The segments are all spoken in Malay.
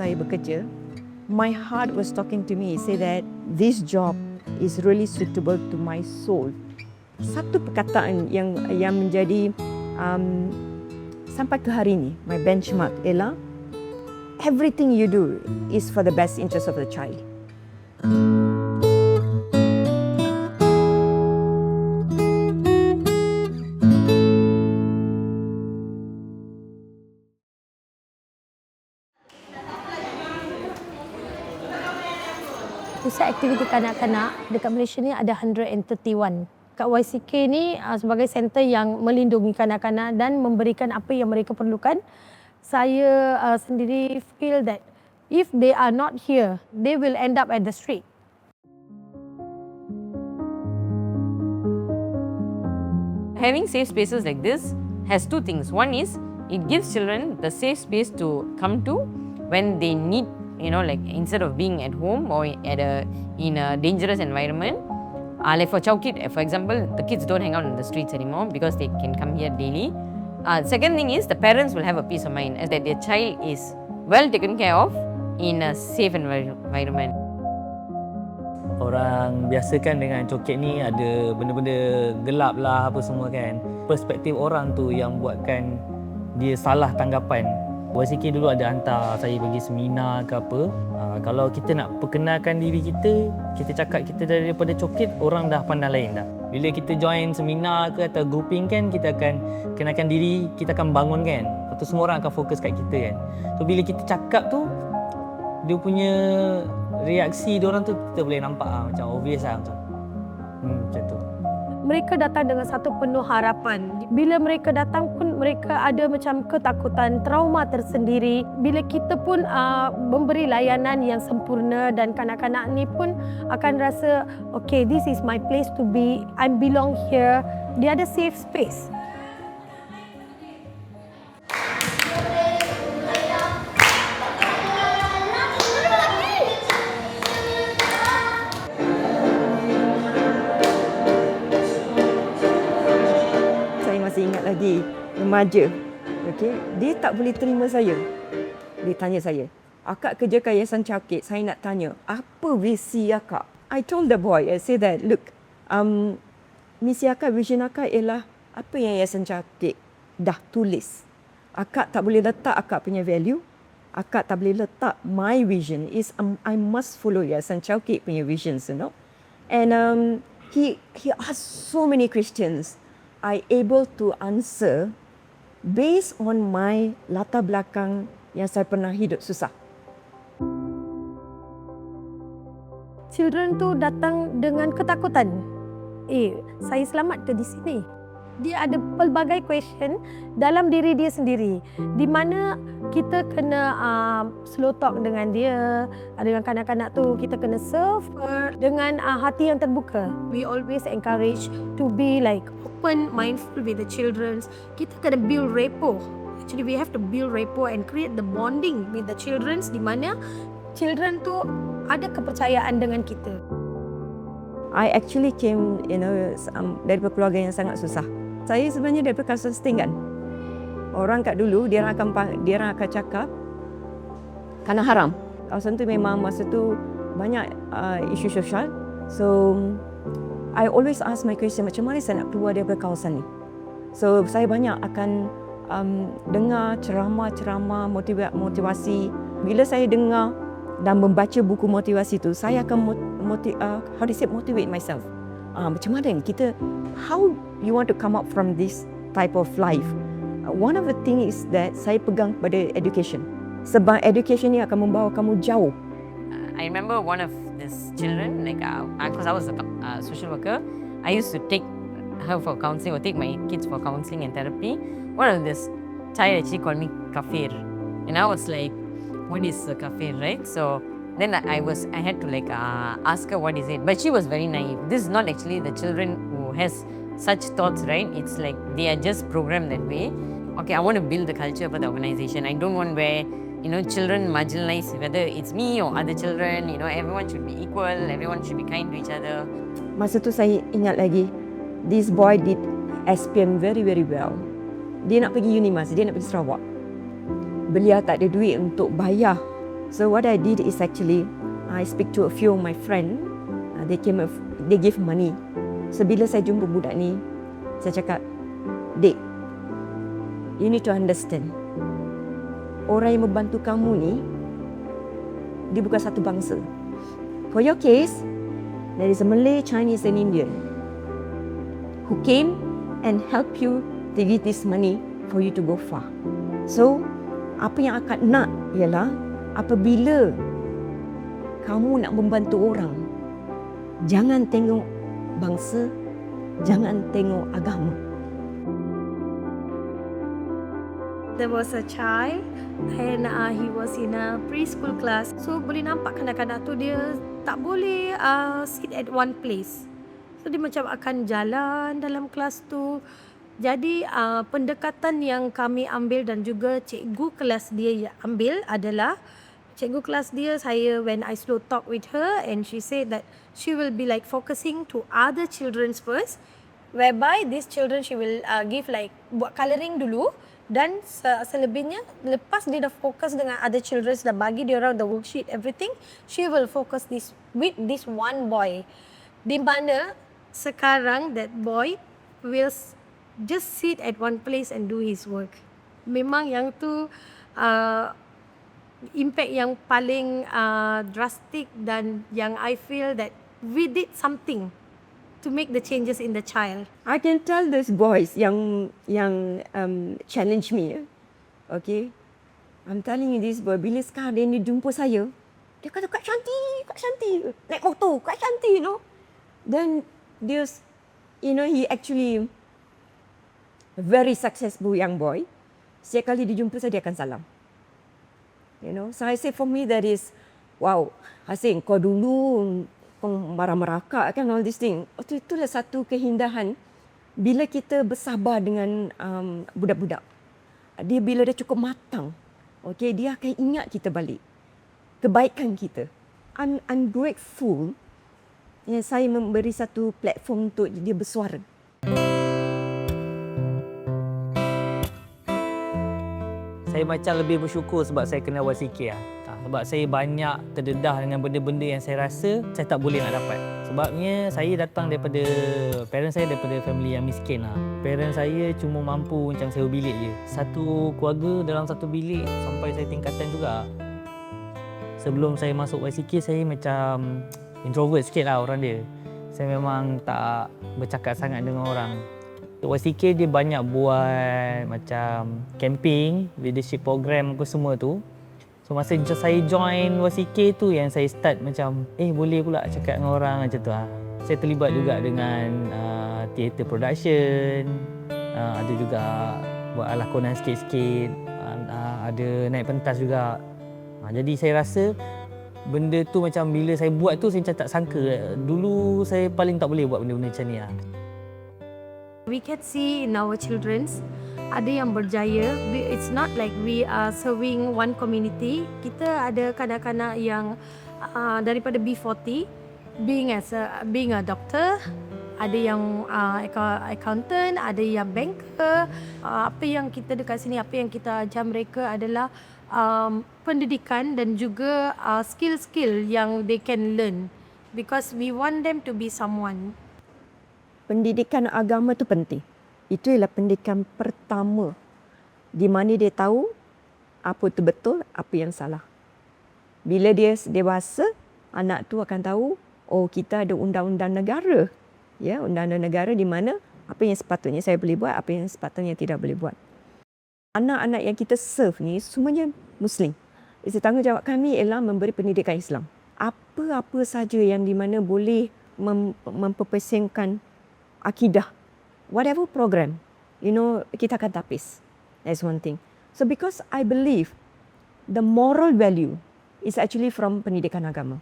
saya bekerja, my heart was talking to me say that this job is really suitable to my soul. Satu perkataan yang yang menjadi um, sampai ke hari ini my benchmark ialah everything you do is for the best interest of the child. Aktiviti kanak-kanak dekat Malaysia ni ada 131. Kat YCK ni uh, sebagai center yang melindungi kanak-kanak dan memberikan apa yang mereka perlukan. Saya uh, sendiri feel that if they are not here, they will end up at the street. Having safe spaces like this has two things. One is it gives children the safe space to come to when they need, you know, like instead of being at home or at a in a dangerous environment. Uh, like for Chowkit, for example, the kids don't hang out in the streets anymore because they can come here daily. Uh, second thing is the parents will have a peace of mind as that their child is well taken care of in a safe envir- environment. Orang biasa kan dengan coket ni ada benda-benda gelap lah apa semua kan. Perspektif orang tu yang buatkan dia salah tanggapan. YCK dulu ada hantar saya pergi seminar ke apa. Uh, kalau kita nak perkenalkan diri kita, kita cakap kita daripada coket, orang dah pandang lain dah. Bila kita join seminar ke atau grouping kan, kita akan kenalkan diri, kita akan bangun kan. Lepas tu semua orang akan fokus kat kita kan. So bila kita cakap tu, dia punya reaksi dia orang tu kita boleh nampak lah, macam obvious lah macam hmm, macam Mereka datang dengan satu penuh harapan. Bila mereka datang pun mereka ada macam ketakutan, trauma tersendiri. Bila kita pun uh, memberi layanan yang sempurna dan kanak-kanak ni pun akan rasa okay this is my place to be. I belong here. Dia ada safe space. Remaja. Okey, dia tak boleh terima saya. Dia tanya saya, "Akak kerja kat Yayasan Cakit, saya nak tanya, apa visi akak?" I told the boy, I say that, "Look, um, misi akak, vision akak ialah apa yang Yayasan Cakit dah tulis. Akak tak boleh letak akak punya value. Akak tak boleh letak my vision is um, I must follow Yayasan Cakit punya visions, you know." And um, he he asked so many questions. I able to answer based on my latar belakang yang saya pernah hidup susah. Children tu datang dengan ketakutan. Eh, saya selamat ke di sini? Dia ada pelbagai question dalam diri dia sendiri. Di mana kita kena uh, slow talk dengan dia, dengan kanak-kanak tu kita kena serve dengan uh, hati yang terbuka. We always encourage to be like open, mindful with the children. Kita kena build rapport. Actually, we have to build rapport and create the bonding with the children di mana children tu ada kepercayaan dengan kita. I actually came, you know, um, daripada keluarga yang sangat susah. Saya sebenarnya daripada kawasan Setinggan. Orang kat dulu dia orang akan dia orang akan cakap kerana haram. Kawasan tu memang masa tu banyak uh, isu sosial. So I always ask my question macam mana saya nak keluar daripada kawasan ni. So saya banyak akan um, dengar ceramah-ceramah motiva- motivasi. Bila saya dengar dan membaca buku motivasi tu, saya akan mot- moti- uh, how to say motivate myself. Uh, macam mana kita how you want to come up from this type of life. Uh, one of the thing is that saya pegang pada education. Sebab education ni akan membawa kamu jauh. I remember one of these children, like, because I was a uh, social worker, I used to take her for counseling or take my kids for counseling and therapy. One of this child actually called me kafir, and I was like, "What is a kafir?" Right? So then I was, I had to like uh, ask her what is it, but she was very naive. This is not actually the children who has such thoughts, right? It's like they are just programmed that way. Okay, I want to build the culture for the organization. I don't want where you know, children marginalized, whether it's me or other children, you know, everyone should be equal, everyone should be kind to each other. Masa tu saya ingat lagi, this boy did SPM very very well. Dia nak pergi Unimas, dia nak pergi Sarawak. Beliau tak ada duit untuk bayar So what I did is actually I speak to a few of my friend. Uh, they came, they give money. So bila saya jumpa budak ni, saya cakap, Dek, you need to understand. Orang yang membantu kamu ni, dia bukan satu bangsa. For your case, there is a Malay, Chinese and Indian who came and help you to get this money for you to go far. So, apa yang akak nak ialah apabila kamu nak membantu orang, jangan tengok bangsa, jangan tengok agama. There was a child and uh, he was in a preschool class. So boleh nampak kanak-kanak tu dia tak boleh uh, sit at one place. So dia macam akan jalan dalam kelas tu. Jadi uh, pendekatan yang kami ambil dan juga cikgu kelas dia ambil adalah cikgu kelas dia saya when I slow talk with her and she said that she will be like focusing to other children's first whereby these children she will uh, give like buat colouring dulu dan se- selebihnya lepas dia dah fokus dengan other children dah bagi dia orang the worksheet everything she will focus this with this one boy. Di mana sekarang that boy will just sit at one place and do his work. Memang yang tu uh, impact yang paling uh, drastic dan yang I feel that we did something to make the changes in the child. I can tell those boys yang yang um, challenge me, okay. I'm telling you this boy, bila sekarang dia jumpa saya, dia kata, Kak Shanti, Kak Shanti, naik motor, Kak Shanti, you know. Then dia, you know, he actually very successful young boy. Setiap kali dia jumpa saya, dia akan salam. You know, so I say for me that is, wow, Hasim, kau dulu kau marah-merakak kan all this thing. Itu itulah satu keindahan bila kita bersabar dengan um, budak-budak. Dia bila dia cukup matang, okay, dia akan ingat kita balik. Kebaikan kita. I'm, I'm grateful yang saya memberi satu platform untuk dia bersuara. Saya macam lebih bersyukur sebab saya kenal YCK lah. Ha, sebab saya banyak terdedah dengan benda-benda yang saya rasa saya tak boleh nak dapat. Sebabnya saya datang daripada, parents saya daripada family yang miskin lah. Parents saya cuma mampu macam sewa bilik je. Satu keluarga dalam satu bilik sampai saya tingkatan juga. Sebelum saya masuk YCK saya macam introvert sikit lah orang dia. Saya memang tak bercakap sangat dengan orang. YCK dia banyak buat macam camping, leadership program apa semua tu. So masa saya join YCK tu yang saya start macam eh boleh pula cakap dengan orang macam tu lah. Saya terlibat juga dengan uh, theatre production, uh, ada juga buat lakonan sikit-sikit, uh, ada naik pentas juga. Uh, jadi saya rasa benda tu macam bila saya buat tu saya macam tak sangka. Dulu saya paling tak boleh buat benda-benda macam ni lah. We can see in our children's ada yang berjaya. It's not like we are serving one community. Kita ada kanak-kanak yang uh, daripada B40 being as a being a doctor, ada yang uh, accountant, ada yang banker. Uh, apa yang kita dekat sini, apa yang kita ajar mereka adalah um, pendidikan dan juga uh, skill-skill yang they can learn because we want them to be someone pendidikan agama tu penting. Itu ialah pendidikan pertama di mana dia tahu apa tu betul, apa yang salah. Bila dia dewasa, anak tu akan tahu, oh kita ada undang-undang negara. Ya, undang-undang negara di mana apa yang sepatutnya saya boleh buat, apa yang sepatutnya tidak boleh buat. Anak-anak yang kita serve ni semuanya Muslim. Jadi tanggungjawab kami ialah memberi pendidikan Islam. Apa-apa saja yang di mana boleh mem- memperpesingkan akidah, whatever program, you know, kita akan tapis. That's one thing. So because I believe the moral value is actually from pendidikan agama.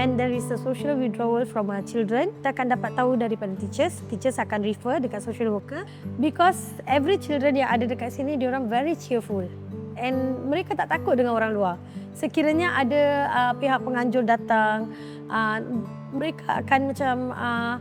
when there is a social withdrawal from our children, kita akan dapat tahu daripada teachers. Teachers akan refer dekat social worker because every children yang ada dekat sini, dia orang very cheerful. And mereka tak takut dengan orang luar. Sekiranya ada uh, pihak penganjur datang, uh, mereka akan macam uh,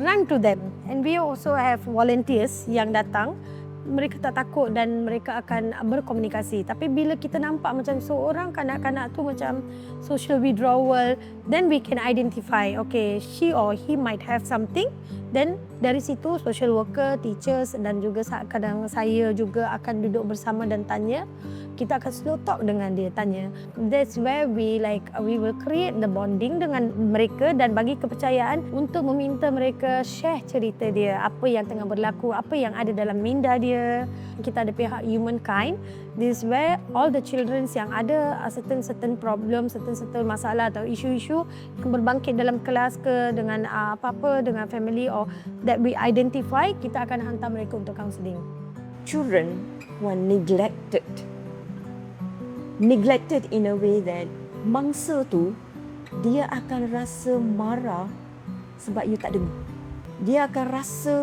run to them And we also have volunteers yang datang. Mereka tak takut dan mereka akan berkomunikasi. Tapi bila kita nampak macam seorang kanak-kanak tu macam social withdrawal, then we can identify, okay, she or he might have something. Then dari situ social worker, teachers dan juga kadang saya juga akan duduk bersama dan tanya. Kita akan slow talk dengan dia tanya. That's where we like we will create the bonding dengan mereka dan bagi kepercayaan untuk meminta mereka share cerita dia, apa yang tengah berlaku, apa yang ada dalam minda dia. Kita ada pihak humankind. This is where all the children yang ada uh, certain certain problem, certain certain masalah atau isu-isu berbangkit dalam kelas ke dengan uh, apa-apa dengan family or that we identify, kita akan hantar mereka untuk counselling. children who are neglected. Neglected in a way that mangsa tu dia akan rasa marah sebab you tak dengar. Dia akan rasa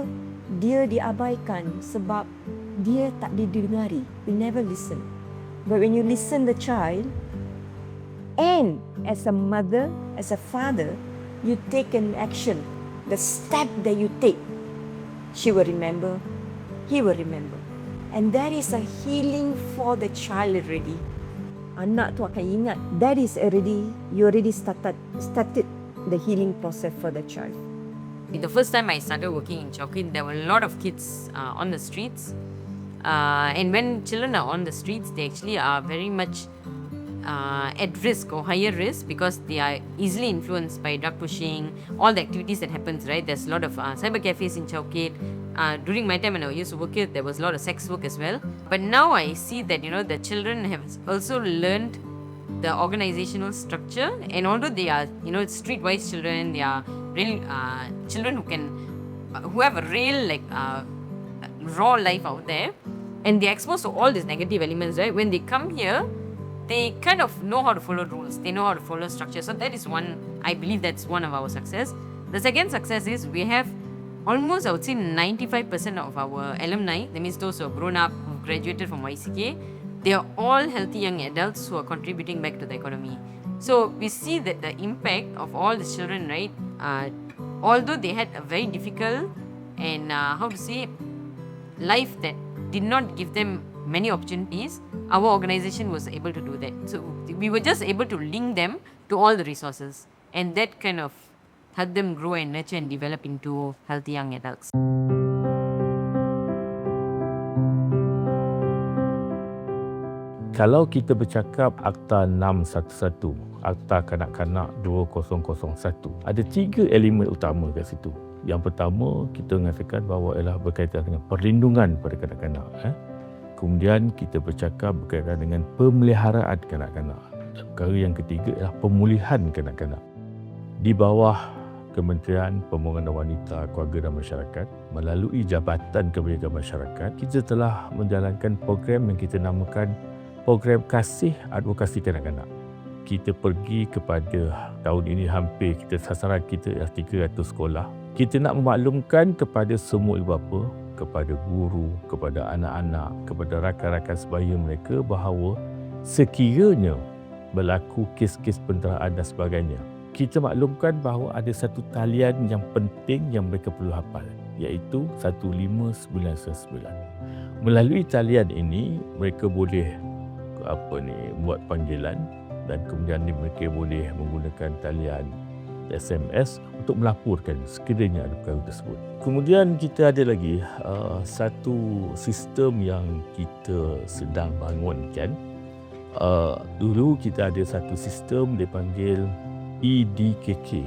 dia diabaikan sebab dia tak didengari. We never listen. But when you listen the child and as a mother, as a father, you take an action. The step that you take, she will remember, he will remember. And that is a healing for the child already. Anak tu akan ingat that is already you already started started the healing process for the child. The first time I started working in Chowkin, there were a lot of kids uh, on the streets. Uh, and when children are on the streets, they actually are very much uh, at risk or higher risk because they are easily influenced by drug pushing, all the activities that happens, right? There's a lot of uh, cyber cafes in Chowkit. Uh, during my time when I used to work here, there was a lot of sex work as well. But now I see that, you know, the children have also learned the organizational structure. And although they are you know streetwise children they are real uh, children who can uh, who have a real like uh, raw life out there. And they're exposed to all these negative elements right? When they come here they kind of know how to follow rules. They know how to follow structure. So that is one i believe that's one of our success. The second success is we have almost i would say 95% of our alumni that means those who have grown up who graduated from yck they are all healthy young adults who are contributing back to the economy. So we see that the impact of all these children, right? Uh, although they had a very difficult and uh, how to say life that did not give them many opportunities, our organization was able to do that. So we were just able to link them to all the resources, and that kind of helped them grow and nurture and develop into healthy young adults. Kalau kita bercakap Akta 611, Akta Kanak-Kanak 2001, ada tiga elemen utama kat situ. Yang pertama, kita mengatakan bahawa ialah berkaitan dengan perlindungan pada kanak-kanak. Eh? Kemudian kita bercakap berkaitan dengan pemeliharaan kanak-kanak. Dan perkara yang ketiga ialah pemulihan kanak-kanak. Di bawah Kementerian Pembangunan Wanita, Keluarga dan Masyarakat melalui Jabatan Kebajikan Masyarakat, kita telah menjalankan program yang kita namakan program kasih advokasi kanak-kanak. Kita pergi kepada tahun ini hampir kita sasaran kita ialah 300 sekolah. Kita nak memaklumkan kepada semua ibu bapa, kepada guru, kepada anak-anak, kepada rakan-rakan sebaya mereka bahawa sekiranya berlaku kes-kes penderaan dan sebagainya, kita maklumkan bahawa ada satu talian yang penting yang mereka perlu hafal iaitu 15999. Melalui talian ini mereka boleh apa ni buat panggilan dan kemudian ni mereka boleh menggunakan talian SMS untuk melaporkan sekiranya ada perkara tersebut. Kemudian kita ada lagi uh, satu sistem yang kita sedang bangunkan. Uh, dulu kita ada satu sistem dipanggil EDKK,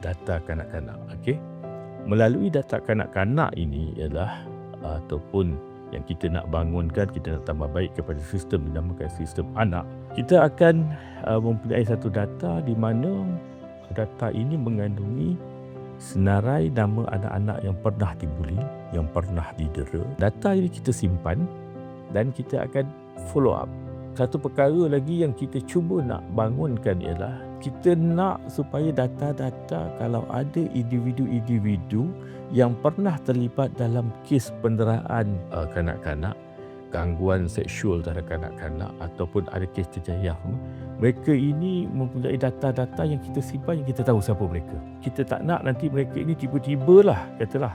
data kanak-kanak. Okey. Melalui data kanak-kanak ini ialah ataupun yang kita nak bangunkan, kita nak tambah baik kepada sistem dinamakan sistem anak. Kita akan uh, mempunyai satu data di mana data ini mengandungi senarai nama anak-anak yang pernah dibuli, yang pernah didera. Data ini kita simpan dan kita akan follow up. Satu perkara lagi yang kita cuba nak bangunkan ialah kita nak supaya data-data kalau ada individu-individu yang pernah terlibat dalam kes penderaan uh, kanak-kanak, gangguan seksual terhadap kanak-kanak ataupun ada kes terjayah, mereka ini mempunyai data-data yang kita simpan yang kita tahu siapa mereka. Kita tak nak nanti mereka ini tiba-tiba lah katalah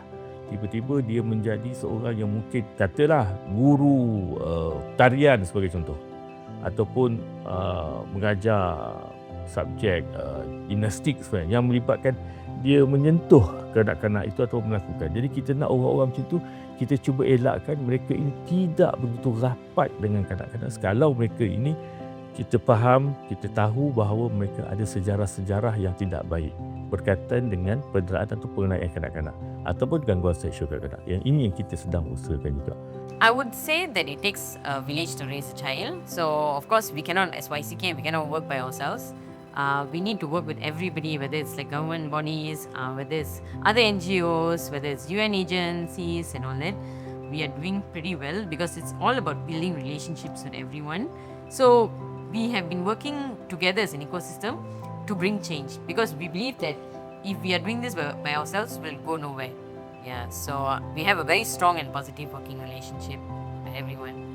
tiba-tiba dia menjadi seorang yang mungkin katalah guru uh, tarian sebagai contoh ataupun uh, mengajar subjek uh, gimnastik sebenarnya yang melibatkan dia menyentuh kanak-kanak itu atau melakukan. Jadi kita nak orang-orang macam tu kita cuba elakkan mereka ini tidak begitu rapat dengan kanak-kanak. Kalau mereka ini kita faham, kita tahu bahawa mereka ada sejarah-sejarah yang tidak baik berkaitan dengan penderaan atau pengenaian kanak-kanak ataupun gangguan seksual kanak-kanak. Yang ini yang kita sedang usahakan juga. I would say that it takes a village to raise a child. So, of course, we cannot, as YCK, we cannot work by ourselves. Uh, we need to work with everybody, whether it's like government bodies, uh, whether it's other NGOs, whether it's UN agencies and all that. We are doing pretty well because it's all about building relationships with everyone. So, we have been working together as an ecosystem to bring change because we believe that if we are doing this by, by ourselves, we'll go nowhere. Yeah, so uh, we have a very strong and positive working relationship with everyone.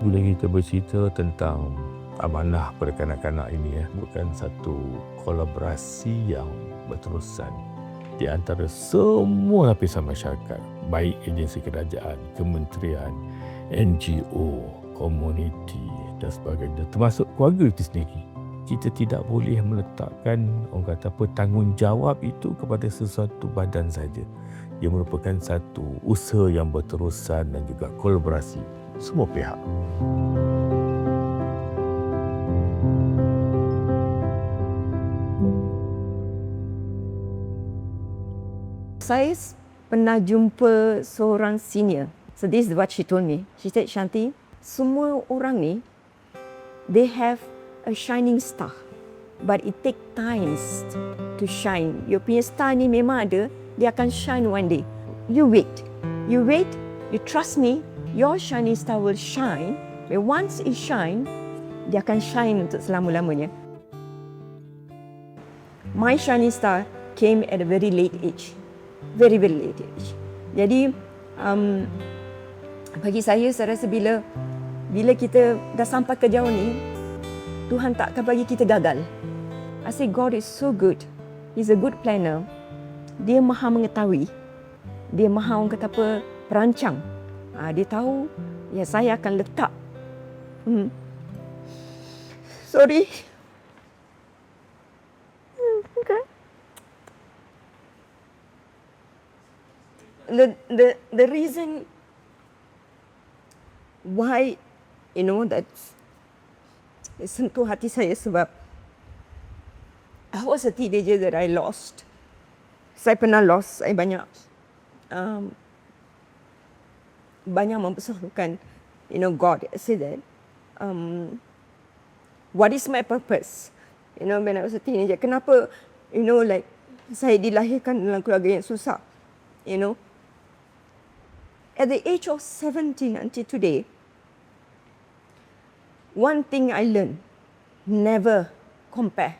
Amanah pada kanak-kanak ini ya, bukan satu kolaborasi yang berterusan di antara semua lapisan masyarakat, baik agensi kerajaan, kementerian, NGO, komuniti dan sebagainya, termasuk keluarga itu sendiri. Kita tidak boleh meletakkan orang kata apa tanggungjawab itu kepada sesuatu badan saja. Ia merupakan satu usaha yang berterusan dan juga kolaborasi semua pihak. Saya pernah jumpa seorang senior. So this is what she told me. She said, Shanti, semua orang ni, they have a shining star. But it take times to shine. Your punya star ni memang ada, dia akan shine one day. You wait. You wait, you trust me, your shining star will shine. But once it shine, dia akan shine untuk selama-lamanya. My shining star came at a very late age. Very, very late age. Jadi, um, bagi saya, saya rasa bila bila kita dah sampai ke jauh ni, Tuhan tak akan bagi kita gagal. I say God is so good. He's a good planner. Dia maha mengetahui. Dia maha orang kata apa, perancang. Ha, dia tahu ya saya akan letak. Hmm. Sorry. The the the reason why you know that sentuh hati saya sebab I was a teenager that I lost. Saya pernah lost, saya banyak um, banyak mempersoalkan you know God. I say that um, what is my purpose? You know when I was a teenager kenapa you know like saya dilahirkan dalam keluarga yang susah you know at the age of 17 until today one thing I learned never compare.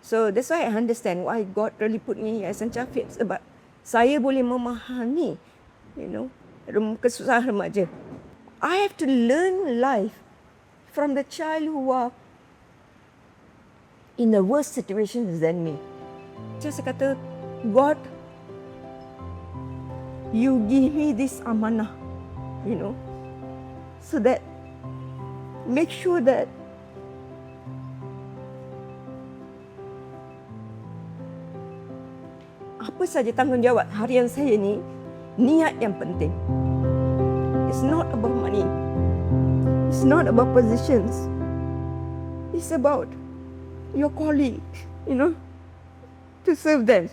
So that's why I understand why God really put me here as a Jafiq sebab saya boleh memahami you know kesusahan remaja. I have to learn life from the child who are in the worst situations than me. Just kata, God, you give me this amana, you know, so that make sure that apa saja tanggungjawab harian saya ni, niat yang penting. It's not about money. It's not about positions. It's about your colleague, you know, to serve them.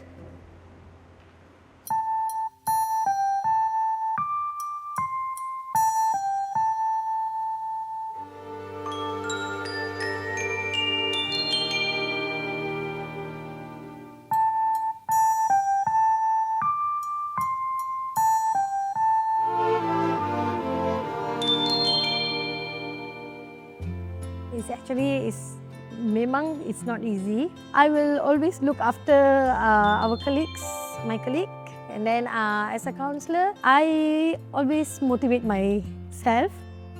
Not easy. I will always look after uh, our colleagues, my colleague, and then uh, as a counsellor, I always motivate myself.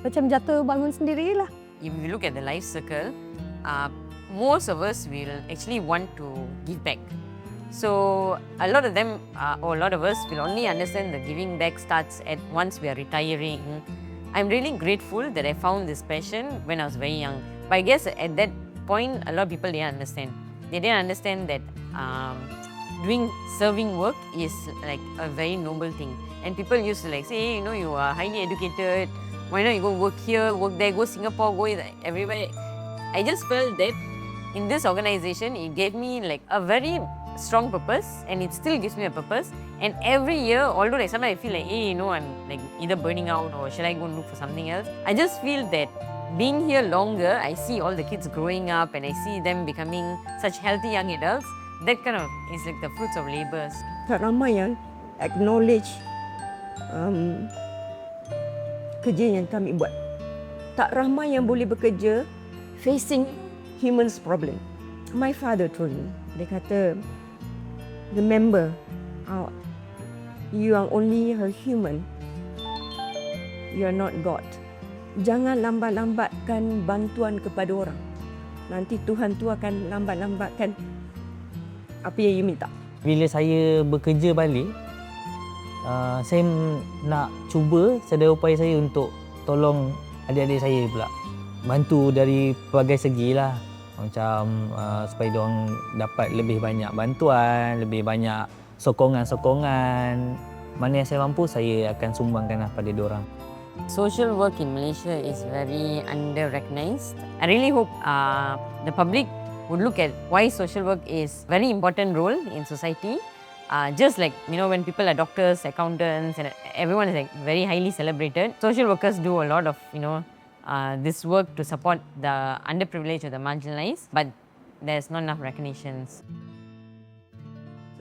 Macam jatuh bangun sendiri. If you look at the life circle, uh, most of us will actually want to give back. So a lot of them, uh, or a lot of us, will only understand the giving back starts at once we are retiring. I'm really grateful that I found this passion when I was very young. But I guess at that point, a lot of people didn't understand. They didn't understand that um, doing serving work is like a very noble thing. And people used to like say, hey, you know, you are highly educated. Why not you go work here, work there, go Singapore, go everywhere. I just felt that in this organization, it gave me like a very strong purpose and it still gives me a purpose. And every year, although like sometimes I feel like, hey, you know, I'm like either burning out or should I go and look for something else? I just feel that being here longer, I see all the kids growing up and I see them becoming such healthy young adults. That kind of is like the fruits of labours. Tak ramai yang acknowledge um, kerja yang kami buat. Tak ramai yang boleh bekerja facing humans problem. My father told me, dia kata, remember, uh, you are only a human. You are not God. Jangan lambat-lambatkan bantuan kepada orang. Nanti Tuhan tu akan lambat-lambatkan apa yang you minta. Bila saya bekerja balik, uh, saya nak cuba sedaya upaya saya untuk tolong adik-adik saya pula. Bantu dari pelbagai segi lah. Macam uh, supaya diorang dapat lebih banyak bantuan, lebih banyak sokongan-sokongan. Mana yang saya mampu, saya akan sumbangkan lah pada diorang. Social work in Malaysia is very under-recognized. I really hope uh, the public would look at why social work is very important role in society. Uh, just like you know when people are doctors, accountants, and everyone is like very highly celebrated. Social workers do a lot of you know uh, this work to support the underprivileged or the marginalized, but there's not enough recognitions.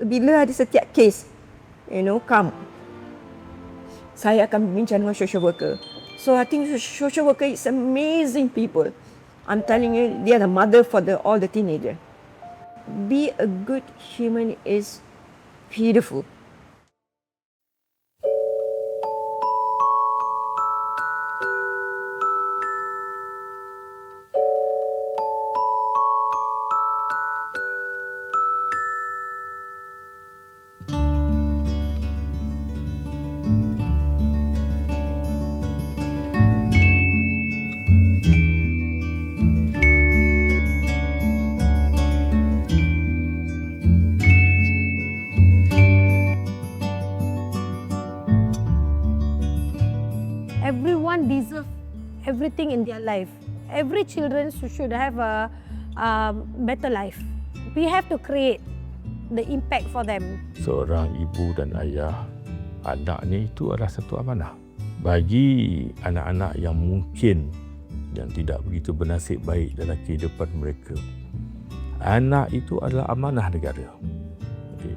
bila ada setiap case, you know, come, saya akan bincang dengan social worker. So I think social worker is amazing people. I'm telling you, they are the mother for the all the teenager. Be a good human is beautiful. Their life. Every children should- have a um, better life. We have to create the impact for them. Seorang ibu dan ayah, anak ni itu adalah satu amanah. Bagi anak-anak yang mungkin yang tidak begitu bernasib baik dalam kehidupan mereka, anak itu adalah amanah negara.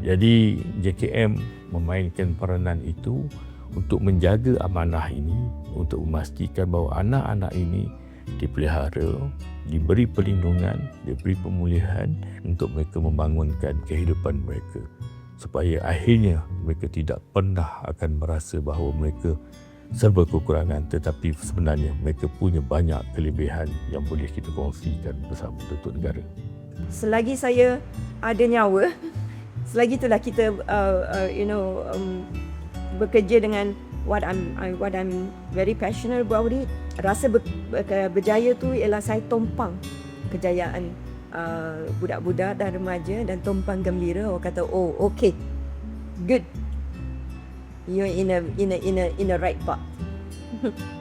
Jadi JKM memainkan peranan itu untuk menjaga amanah ini, untuk memastikan bahawa anak-anak ini dipelihara, diberi perlindungan, diberi pemulihan untuk mereka membangunkan kehidupan mereka supaya akhirnya mereka tidak pernah akan merasa bahawa mereka serba kekurangan tetapi sebenarnya mereka punya banyak kelebihan yang boleh kita kongsikan bersama untuk negara. Selagi saya ada nyawa, selagi itulah kita uh, uh, you know um, bekerja dengan what I'm I, what I'm very passionate about it. Rasa ber, ber, berjaya tu ialah saya tumpang kejayaan uh, budak-budak dan remaja dan tumpang gembira. Orang kata oh okay. Good. You're in a in a in a in a right path